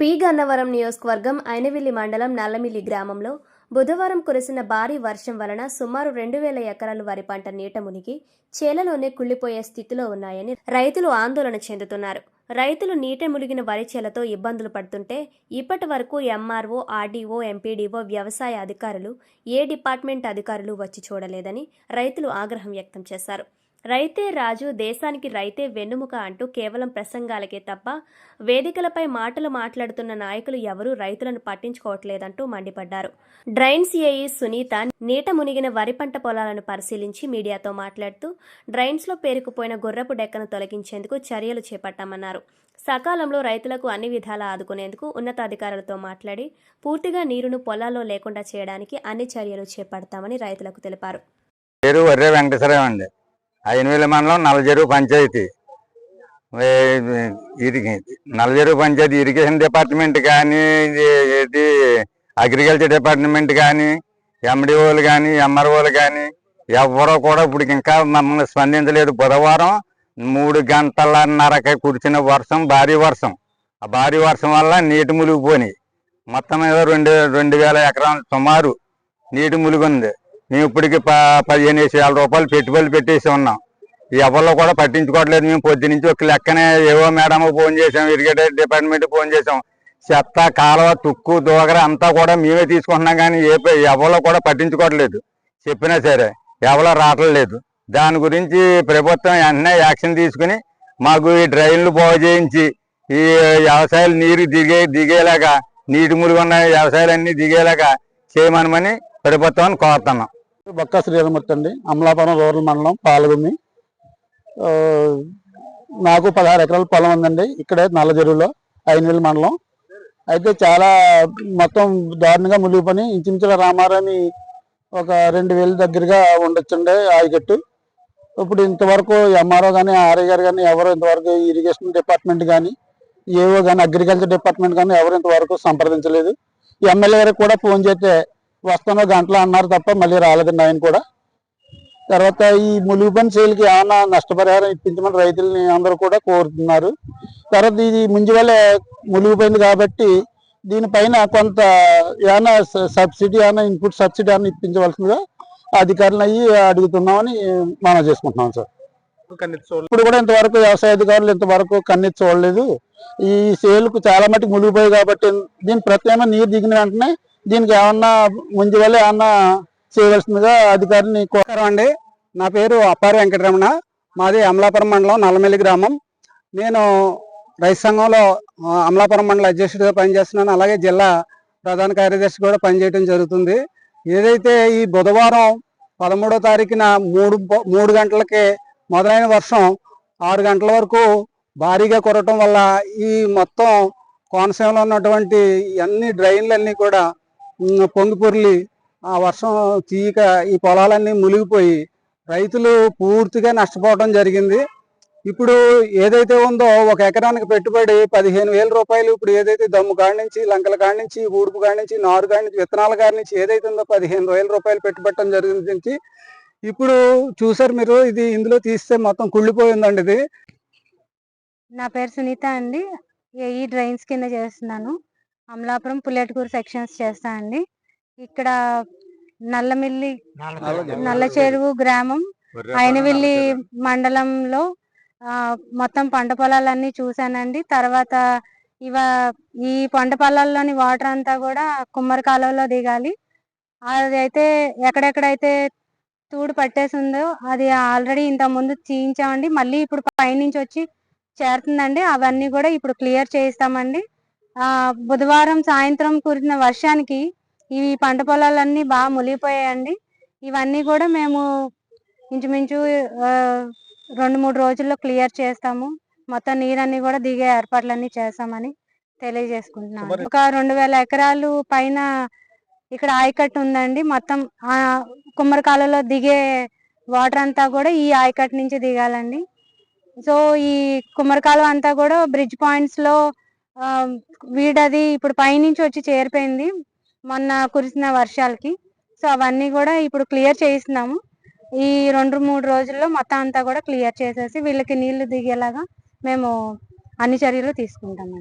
P Gannavaram నియోజకవర్గం ఐనవిల్లి మండలం నల్లమిల్లి గ్రామంలో బుధవారం కురిసిన భారీ వర్షం వలన సుమారు రెండు వేల ఎకరాలు వరి పంట నీట మునిగి చేలలోనే కుళ్ళిపోయే స్థితిలో ఉన్నాయని రైతులు ఆందోళన చెందుతున్నారు. రైతులు నీట మునిగిన వరి చేలతో ఇబ్బందులు పడుతుంటే ఇప్పటి వరకు ఎంఆర్ఓ ఆర్డీఓ ఎంపీడీఓ వ్యవసాయ అధికారులు ఏ డిపార్ట్మెంట్ అధికారులు వచ్చి చూడలేదని రైతులు ఆగ్రహం వ్యక్తం చేశారు. రైతే రాజు దేశానికి రైతే వెన్నుముక అంటూ కేవలం ప్రసంగాలకే తప్ప వేదికలపై మాటలు మాట్లాడుతున్న నాయకులు ఎవరూ రైతులను పట్టించుకోవట్లేదంటూ మండిపడ్డారు. డ్రైన్స్ ఏఈ సునీత నీట మునిగిన వరి పంట పొలాలను పరిశీలించి మీడియాతో మాట్లాడుతూ డ్రైన్స్లో పేరుకుపోయిన గుర్రపు డెక్కను తొలగించేందుకు చర్యలు చేపట్టామన్నారు. సకాలంలో రైతులకు అన్ని విధాలా ఆదుకునేందుకు ఉన్నతాధికారులతో మాట్లాడి పూర్తిగా నీరును పొలాల్లో లేకుండా చేయడానికి అన్ని చర్యలు చేపడతామని రైతులకు తెలిపారు. పేరు వర్రే వెంకటేశ్వరరావు అండి. అయినవేలి మండలం నలజెరువు పంచాయతీ. ఇది నల్లజెరువు పంచాయతీ ఇరిగేషన్ డిపార్ట్మెంట్ కానీ ఇది అగ్రికల్చర్ డిపార్ట్మెంట్ కానీ ఎండిఓలు కానీ ఎంఆర్ఓలు కానీ ఎవరో కూడా ఇప్పుడు ఇంకా మమ్మల్ని స్పందించలేదు. బుధవారం మూడు గంటలన్నరకి కురిసిన వర్షం భారీ వర్షం. ఆ భారీ వర్షం వల్ల నీటి మునిగిపోయినాయి. మొత్తం మీద రెండు రెండు వేల ఎకరాలు సుమారు నీటి మునిగింది. మేము ఇప్పటికి ప పదిహేను వేల రూపాయలు పెట్టుబడులు పెట్టేసి ఉన్నాం. ఎవరిలో కూడా పట్టించుకోవట్లేదు. మేము పొద్దు నుంచి ఒక లెక్కనే ఏవో మేడం ఫోన్ చేసాం ఇరిగేటర్ డిపార్ట్మెంట్ ఫోన్ చేసాం చెత్త కాలువ తుక్కు దోగర అంతా కూడా మేమే తీసుకుంటున్నాం కానీ ఏ ఎవరో కూడా పట్టించుకోవట్లేదు. చెప్పినా సరే ఎవరో రావట్లేదు. దాని గురించి ప్రభుత్వం వెంటనే యాక్షన్ తీసుకుని మాకు ఈ డ్రైన్లు బాగు చేయించి ఈ వ్యవసాయాలు నీరు దిగే దిగేలాగా నీటి మురుగున్న వ్యవసాయాలన్నీ దిగేలాగా చేయమనమని ప్రభుత్వాన్ని కోరుతున్నాం. బొక్క శ్రీరామూర్తి అండి. అమలాపురం రూరల్ మండలం పాల్గొమి నాకు పదహారు ఎకరాల పొలం ఉందండి. ఇక్కడే నల్లజెరువులో ఐనవేలు మండలం. అయితే చాలా మొత్తం దారుణంగా మునిగిపోయి ఇంచుమించుల రామారాని ఒక రెండు వేల దగ్గరగా ఉండొచ్చండి ఆయకట్టు ఇప్పుడు ఇంతవరకు ఎంఆర్ఓ కానీ ఆర్ఐ గారు కానీ ఎవరు ఇంతవరకు ఇరిగేషన్ డిపార్ట్మెంట్ కానీ ఏవో కానీ అగ్రికల్చర్ డిపార్ట్మెంట్ కానీ ఎవరు ఇంతవరకు సంప్రదించలేదు. ఎమ్మెల్యే గారికి కూడా ఫోన్ చేస్తే వస్తాను గంటలు అన్నారు తప్ప మళ్ళీ రాలేదండి ఆయన కూడా. తర్వాత ఈ మునిగిపోయిన సేల్కి ఏమైనా నష్టపరిహారం ఇప్పించమని రైతులని అందరూ కూడా కోరుతున్నారు. తర్వాత ఇది ముందు ములిగిపోయింది కాబట్టి దీనిపైన కొంత ఏమైనా సబ్సిడీ ఏమైనా ఇన్పుట్ సబ్సిడీ ఏమైనా ఇప్పించవలసిందిగా అధికారులు అయ్యి అడుగుతున్నామని మనం చేసుకుంటున్నాం సార్. ఇప్పుడు కూడా ఇంతవరకు వ్యవసాయ అధికారులు ఇంతవరకు కన్నెత్తి చూడలేదు. ఈ సేలుకు చాలా మటుకు ములిగిపోయాయి కాబట్టి దీని ప్రత్యేకమైన నీరు దిగిన వెంటనే దీనికి ఏమన్నా ముందు వల్ల ఏమన్నా చేయవలసిందిగా అధికారిని కో- అండి. నా పేరు అప్పారి వెంకటరమణ. మాది అమలాపురం మండలం నల్లమెల్లి గ్రామం. నేను రైతు సంఘంలో అమలాపురం మండల అధ్యక్షుడిగా పనిచేస్తున్నాను. అలాగే జిల్లా ప్రధాన కార్యదర్శి కూడా పనిచేయడం జరుగుతుంది. ఏదైతే ఈ బుధవారం పదమూడో తారీఖున మూడు మూడు గంటలకి మొదలైన వర్షం ఆరు గంటల వరకు భారీగా కురవటం వల్ల ఈ మొత్తం కోనసీమలో ఉన్నటువంటి అన్ని డ్రైన్లన్నీ కూడా పొంగిపొర్లి ఆ వర్షం తీయక ఈ పొలాలన్నీ మునిగిపోయి రైతులు పూర్తిగా నష్టపోవడం జరిగింది. ఇప్పుడు ఏదైతే ఉందో ఒక ఎకరానికి పెట్టుబడి పదిహేను వేల రూపాయలు. ఇప్పుడు ఏదైతే దమ్ము కాడి నుంచి లంకల కాడి నుంచి ఊడుపు కాడి నుంచి నారు కాడి నుంచి విత్తనాల కాడి నుంచి ఏదైతే ఉందో పదిహేను వేల రూపాయలు పెట్టుబట్టడం జరిగింది. ఇప్పుడు చూసారు మీరు ఇది ఇందులో తీస్తే మొత్తం కుళ్ళిపోయిందండి ఇది. నా పేరు సునీత అండి. ఈ డ్రైన్స్ కింద చేస్తున్నాను. అమలాపురం పుల్లెటకూరు సెక్షన్స్ చేస్తా అండి. ఇక్కడ నల్లమిల్లి నల్ల చెరువు గ్రామం అయినవిల్లి మండలంలో మొత్తం పంట పొలాలన్నీ చూశానండి. తర్వాత ఇవ ఈ పంట పొలాల్లోని వాటర్ అంతా కూడా కుమ్మరి కాలువలో దిగాలి. అది అయితే ఎక్కడెక్కడైతే తూడు పట్టేసి ఉందో అది ఆల్రెడీ ఇంత ముందు తీయించామండి. మళ్ళీ ఇప్పుడు పైనుంచి వచ్చి చేరుతుందండి. అవన్నీ కూడా ఇప్పుడు క్లియర్ చేయిస్తామండి. బుధవారం సాయంత్రం కురిసిన వర్షానికి ఈ పంట పొలాలన్నీ బాగా మునిగిపోయాయండి. ఇవన్నీ కూడా మేము ఇంచుమించు రెండు మూడు రోజుల్లో క్లియర్ చేస్తాము. మొత్తం నీరన్నీ కూడా దిగే ఏర్పాట్లన్నీ చేస్తామని తెలియజేసుకుంటున్నాను. ఒక రెండు వేల ఎకరాలు పైన ఇక్కడ ఆయకట్టు ఉందండి. మొత్తం ఆ కుమ్మరి కాలువలో దిగే వాటర్ అంతా కూడా ఈ ఆయకట్టు నుంచి దిగాలండి. సో ఈ కుమ్మరి కాలువ అంతా కూడా బ్రిడ్జ్ పాయింట్స్లో ఆ, వీడది ఇప్పుడు పైనుంచి వచ్చి చేరిపోయింది మొన్న కురిసిన వర్షాలకి. సో అవన్నీ కూడా ఇప్పుడు క్లియర్ చేయిస్తున్నాము. ఈ రెండు మూడు రోజుల్లో మొత్తం అంతా కూడా క్లియర్ చేసేసి వీళ్ళకి నీళ్ళు దిగేలాగా మేము అన్ని చర్యలు తీసుకుంటాము